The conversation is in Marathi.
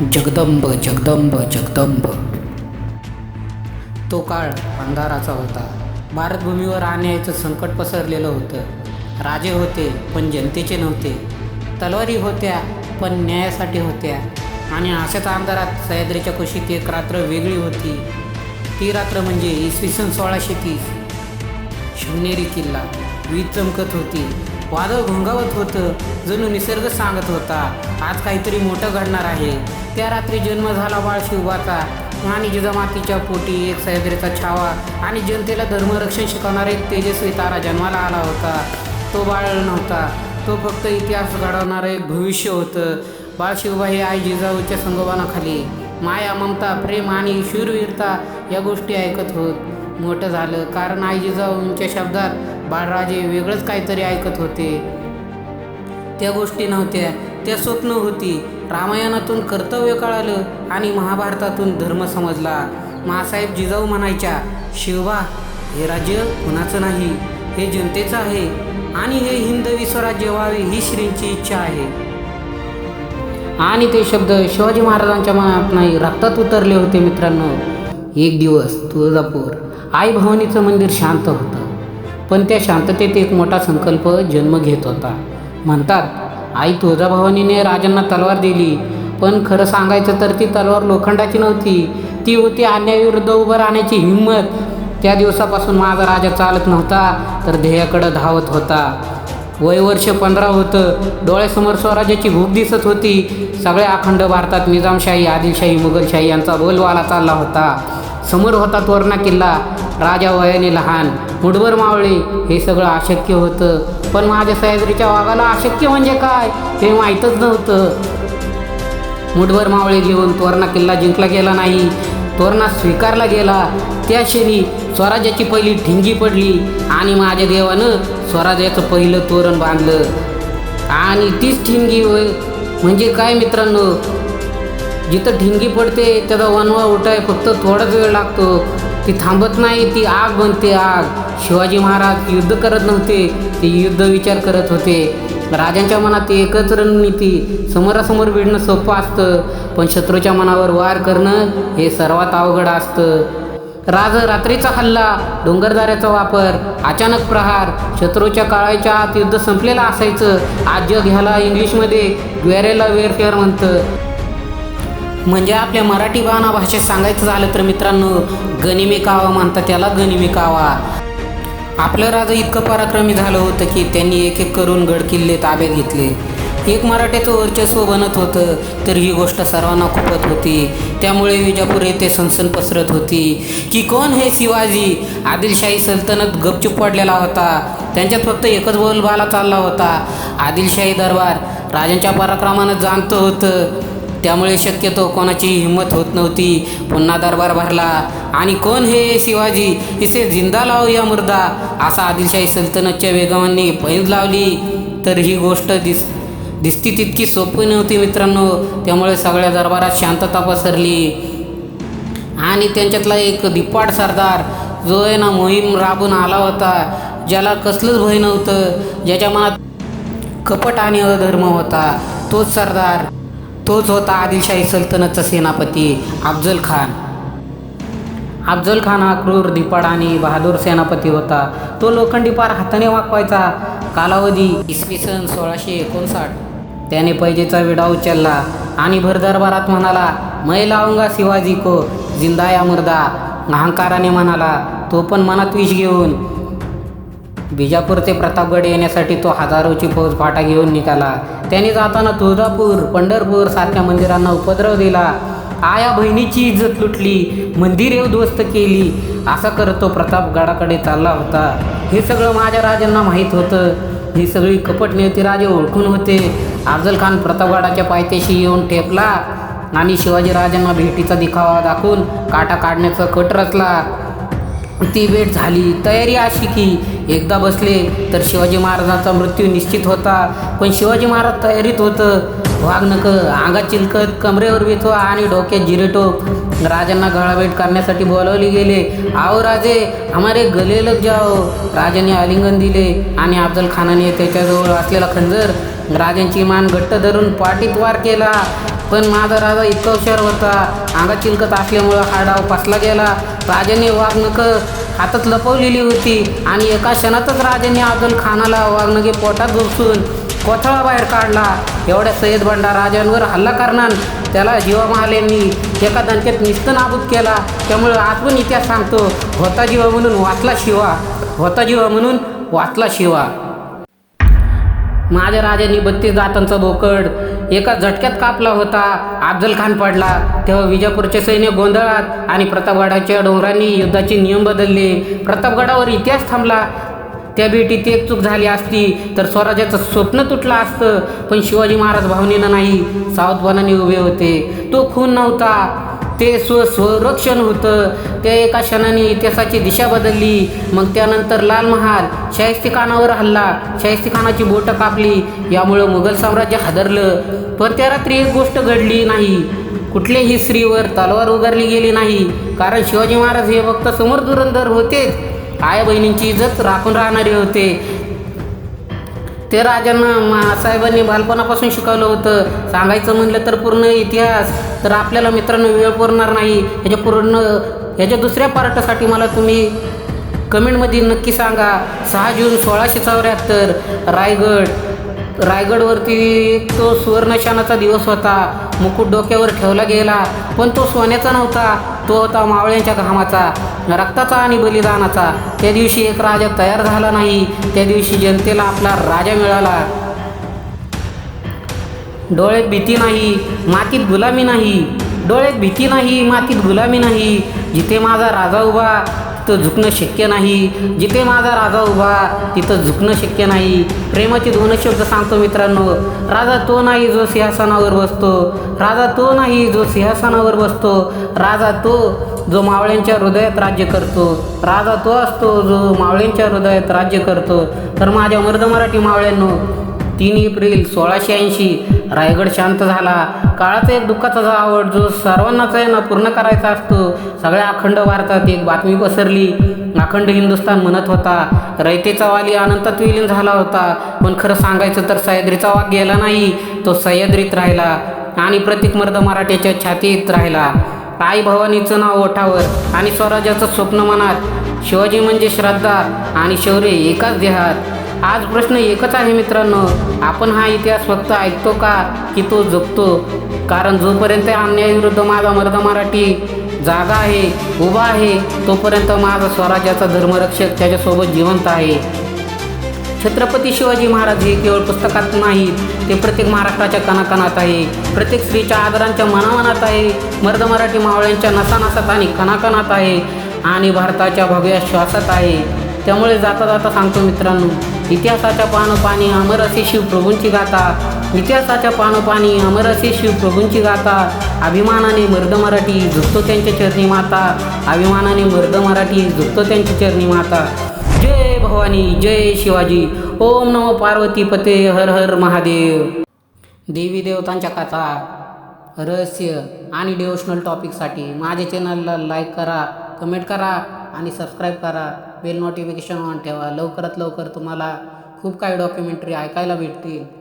जगदंब जगदंब जगदंब. तो काळ अंधाराचा होता. भारतभूमीवर अन्यायाचं संकट पसरलेलं होतं. राजे होते पण जनतेचे नव्हते. तलवारी होत्या पण न्यायासाठी होत्या. आणि अशाच अंधारात सह्याद्रीच्या कुशीत एक रात्र वेगळी होती. ती रात्र म्हणजे इसवी सन सोळाशे तीस. शिवनेरी किल्ला. वीज चमकत होती. वादळ घोंगावत होतं जणू निसर्ग सांगत होता. आज काहीतरी मोठं घडणार आहे. त्या रात्री जन्म झाला बाळ शिवबाचा आणि जिजामातीच्या पोटी एक सह्याद्रीचा छावा आणि जनतेला धर्मरक्षण शिकवणारा एक तेजस्वी तारा जन्माला आला होता. तो बाळ नव्हता. तो फक्त इतिहास घडवणारं एक भविष्य होतं. बाळ शिवबा हे आई जिजाऊच्या संगोपनाखाली. माया ममता प्रेम आणि शूरवीरता या गोष्टी ऐकत होत. मोठं झालं. कारण आई जिजाऊंच्या शब्दात बाळराजे वेगळंच काहीतरी ऐकत होते. त्या गोष्टी नव्हत्या त्या स्वप्न होती. रामायणातून कर्तव्य कळालं आणि महाभारतातून धर्म समजला. मासाहेब जिजाऊ म्हणायच्या शिवबा हे राज्य कुणाचं नाही? हे जनतेचं आहे आणि हे हिंदवी स्वराज्य व्हावे ही श्रींची इच्छा आहे. आणि ते शब्द शिवाजी महाराजांच्या मनात नाही रक्तात उतरले होते मित्रांनो. एक दिवस तुळजापूर आई भवानीचं मंदिर शांत होतं. पण त्या शांततेत एक मोठा संकल्प जन्म घेत होता. म्हणतात आई तुळजाभवानीने राजांना तलवार दिली. पण खरं सांगायचं तर ती तलवार लोखंडाची नव्हती. ती होती अन्यायाविरुद्ध उभं राहण्याची हिंमत. त्या दिवसापासून माझा राजा चालत नव्हता तर ध्येयाकडं धावत होता. वय वर्ष पंधरा होतं. डोळ्यासमोर स्वराज्याची भूक दिसत होती. सगळ्या अखंड भारतात निजामशाही आदिलशाही मुघलशाही यांचा बोलवाला चालला होता. समोर होता तोरणा किल्ला. राजा वयाने लहान. मुठभर मावळे. हे सगळं अशक्य होतं. पण माझ्या सह्याद्रीच्या वाघाला अशक्य म्हणजे काय? हे माहीतच नव्हतं. मुठभर मावळे घेऊन तोरणा किल्ला जिंकला गेला नाही. तोरणा स्वीकारला गेला. त्या क्षणी स्वराज्याची पहिली ठिंगी पडली आणि माझ्या देवानं स्वराज्याचं पहिलं तोरण बांधलं. आणि तीच ठिंगी म्हणजे काय मित्रांनो? जिथं ढिंगी पडते त्याचा वनवा उठाय फक्त थोडाच वेळ लागतो. ती थांबत नाही ती आग बनते आग. शिवाजी महाराज युद्ध करत नव्हते ते युद्ध विचार करत होते. राजांच्या मनात एकच रणनीती समोरासमोर भिडणं सोपं असतं पण शत्रूच्या मनावर वार करणं हे सर्वात अवघड असतं. राज रात्रीचा हल्ला डोंगरदाऱ्याचा वापर अचानक प्रहार शत्रूच्या काळाच्या आत युद्ध संपलेलं असायचं. आज जग ह्याला इंग्लिशमध्ये ग्वेरेला वेअरफेअर म्हणतं. म्हणजे आपल्या मराठी बाणा भाषेत सांगायचं झालं तर मित्रांनो गनिमी कावा म्हणतात त्याला गनिमे कावा. आपलं राजा इतकं पराक्रमी झालं होतं की त्यांनी एक एक करून गडकिल्ले ताब्यात घेतले. एक मराठ्याचं वर्चस्व बनत होतं तर ही गोष्ट सर्वांना खुपत होती. त्यामुळे विजापूर येथे सनसन पसरत होती. की कोण हे शिवाजी? आदिलशाही सल्तनत गपचूप पडलेला होता. त्यांच्यात फक्त एकच बोलबाला चालला होता. आदिलशाही दरबार राजांच्या पराक्रमानं जाणतं होतं. त्यामुळे शक्यतो कोणाची हिंमत होत नव्हती. पुन्हा दरबार भरला. आणि कोण हे शिवाजी? इसे जिंदा लाव या मुर्दा. असा आदिलशाही सल्तनतच्या वेगवांनी पैज लावली. तर ही गोष्ट दिस दिसती तितकी सोपी नव्हती मित्रांनो. त्यामुळे सगळ्या दरबारात शांतता पसरली. आणि त्यांच्यातला एक दिप्पाड सरदार जो आहे ना मोहीम राबून आला होता ज्याला कसलंच भय नव्हतं ज्याच्या मनात कपट आणि अधर्म होता तोच सरदार. तोच होता आदिलशाही सल्तनतचा सेनापती अफजल खान. अफजल खान हा क्रूर दिपाड आणि बहादूर सेनापती होता. तो लोखंडी पार हाताने वाकवायचा. कालावधी इसवी सन सोळाशे एकोणसाठ. त्याने पैजेचा विडा उचलला आणि भरदरबारात म्हणाला मै लावंगा शिवाजी को जिंदा या मुर्दा. अहंकाराने म्हणाला तो पण मनात विष घेऊन बिजापूर ते प्रतापगड येण्यासाठी तो हजारोची फौज फाटा घेऊन निघाला. त्याने जाताना तुळजापूर पंढरपूर सारख्या मंदिरांना उपद्रव दिला. आया बहिणीची इज्जत लुटली मंदिरे उद्ध्वस्त केली. असं करत तो प्रतापगडाकडे चालला होता. हे सगळं माझ्या राजांना माहीत होतं. ही सगळी कपट नेते राजे ओळखून होते. अफजल खान प्रतापगडाच्या पायथ्याशी येऊन ठेपला आणि शिवाजी राजांना भेटीचा दिखावा दाखवून काटा काढण्याचा कट रचला. ती भेट झाली. तयारी अशी की एकदा बसले तर शिवाजी महाराजांचा मृत्यू निश्चित होता. पण शिवाजी महाराज तयारीत होतं. वाघ नक अंगात चिलकत कमरेवर विचवा आणि डोक्यात जिरेटोप राजांना गळाभेट करण्यासाठी बोलावले गेले. आओ राजे हमारे गले लग जाओ. राजाने आलिंगन दिले आणि अफजल खानाने त्याच्याजवळ असलेला खंजर राजांची मान घट्ट धरून पाठीत वार केला. पण माझा राजा इतका हुशार होता. अंगात चिलकत असल्यामुळं हा डाव फसला गेला. राजाने वाघनकं हातात लपवलेली होती आणि एका क्षणातच राजाने अफजल खानाला वागणगे पोटात घुसून कोथळा बाहेर काढला. एवढ्या सय्यद बंडा राजांवर हल्ला करणार त्याला जीवा महालेंनी एका दणक्यात निस्त नाबूद केला. त्यामुळे आज पण इतिहास सांगतो होता जीवा म्हणून वाचला शिवा. होता जीवा म्हणून वाचला शिवा. माझ्या राजांनी बत्तीस दातांचा बोकड एका झटक्यात कापला होता. अफजल खान पडला. तेव्हा विजापूरचे सैन्य गोंधळात आणि प्रतापगडाच्या डोंगरांनी युद्धाचे नियम बदलले. प्रतापगडावर इतिहास थांबला. त्या भेटीत एक चूक झाली असती तर स्वराज्याचं स्वप्न तुटलं असतं. पण शिवाजी महाराज भावनेनं नाही सावधपणाने उभे होते. तो खून नव्हता. ते स्व स्वरक्षण होतं. त्या एका क्षणाने इतिहासाची दिशा बदलली. मग त्यानंतर लाल महाल शाहिस्ती खानावर हल्ला शाहिस्ती खानाची बोटं कापली. यामुळं मुघल साम्राज्य हादरलं. पण त्या रात्री एक गोष्ट घडली नाही. कुठल्याही स्त्रीवर तलवार उगारली गेली नाही. कारण शिवाजी महाराज हे फक्त समोर धुरंधर होतेच. आई बहिणींची इज्जत राखून राहणारे होते. ते राजांना मा साहेबांनी बालपणापासून शिकवलं होतं. सांगायचं म्हणलं तर पूर्ण इतिहास. तर आपल्याला मित्रांनो वेळ पुरणार नाही. ह्याच्या पूर्ण ह्याच्या दुसऱ्या पार्टासाठी मला तुम्ही कमेंटमध्ये नक्की सांगा. सहा जून सोळाशे चौऱ्याहत्तर रायगड. रायगडवरती तो सुवर्णशानाचा दिवस होता. मुकुट डोक्यावर ठेवला गेला पण तो सोन्याचा नव्हता. तो होता मावळ्यांच्या घामाचा रक्ताचा आणि बलिदानाचा. त्या दिवशी एक राजा तयार झाला नाही. त्या दिवशी जनतेला आपला राजा मिळाला. डोळ्यात भीती नाही मातीत गुलामी नाही. डोळ्यात भीती नाही मातीत गुलामी नाही. जिथे माझा राजा उभा तिथं झुकणं शक्य नाही. जिथे माझा राजा उभा तिथं झुकणं शक्य नाही. प्रेमाचे दोन शब्द सांगतो मित्रांनो. राजा तो नाही जो सिंहासनावर बसतो. राजा तो नाही जो सिंहासनावर बसतो. राजा तो जो मावळ्यांच्या हृदयात राज्य करतो. राजा तो असतो जो मावळ्यांच्या हृदयात राज्य करतो. तर माझ्या मर्द मराठी मावळ्यांनो तीन एप्रिल सोळाशे ऐंशी रायगड शांत झाला. काळाचा एक दुःखाचा आवड जो सर्वांनाच आहे ना पूर्ण करायचा असतो. सगळ्या अखंड भारतात एक बातमी पसरली. अखंड हिंदुस्थान म्हणत होता रयतेचा वाली अनंतात विलीन झाला होता. पण खरं सांगायचं तर सह्याद्रीचा वाघ गेला नाही. तो सह्याद्रीत राहिला आणि प्रतीक मर्द मराठ्याच्या छातीत राहिला. आई भवानीचं नाव ओठावर आणि स्वराज्याचं स्वप्न मनात. शिवाजी म्हणजे श्रद्धा आणि शौर्य एकाच देहात. आज प्रश्न एकच आहे मित्रांनो. आपण हा इतिहास फक्त ऐकतो का की तो जगतो कारण जोपर्यंत अन्यायाविरुद्ध माझा मर्द मराठी जागा आहे उभा आहे तोपर्यंत माझा स्वराज्याचा धर्मरक्षक त्याच्यासोबत जिवंत आहे. छत्रपती शिवाजी महाराज हे केवळ पुस्तकात नाहीत ते प्रत्येक महाराष्ट्राच्या कणाकणात आहे. प्रत्येक स्त्रीच्या आदरांच्या मनामनात आहे. मर्द मराठी मावळ्यांच्या नसानसात आणि कणाकणात आहे. आणि भारताच्या भव्य श्वासात आहे. त्यामुळे जाता जाता सांगतो मित्रांनो इतिहासाच्या पानोपानी अमर असे शिवप्रभूंची गाथा इतिहासाच्या पानोपानी अमर असे शिवप्रभूंची गाथा अभिमानाने मर्द मराठी झुकतो त्यांच्या चरणी माता अभिमानाने मर्द मराठी झुकतो त्यांच्या चरणी माता. जय भवानी जय शिवाजी ओम नमो पार्वती पते हर हर महादेव. देवी देवतांच्या कथा रहस्य आणि डिवोशनल टॉपिकसाठी माझ्या चॅनलला लाईक करा कमेंट करा आणि सबस्क्राईब करा. बेल नोटिफिकेशन ऑन ठेवा. लवकरात लवकर तुम्हाला खूप काही डॉक्युमेंटरी ऐकायला भेटतील.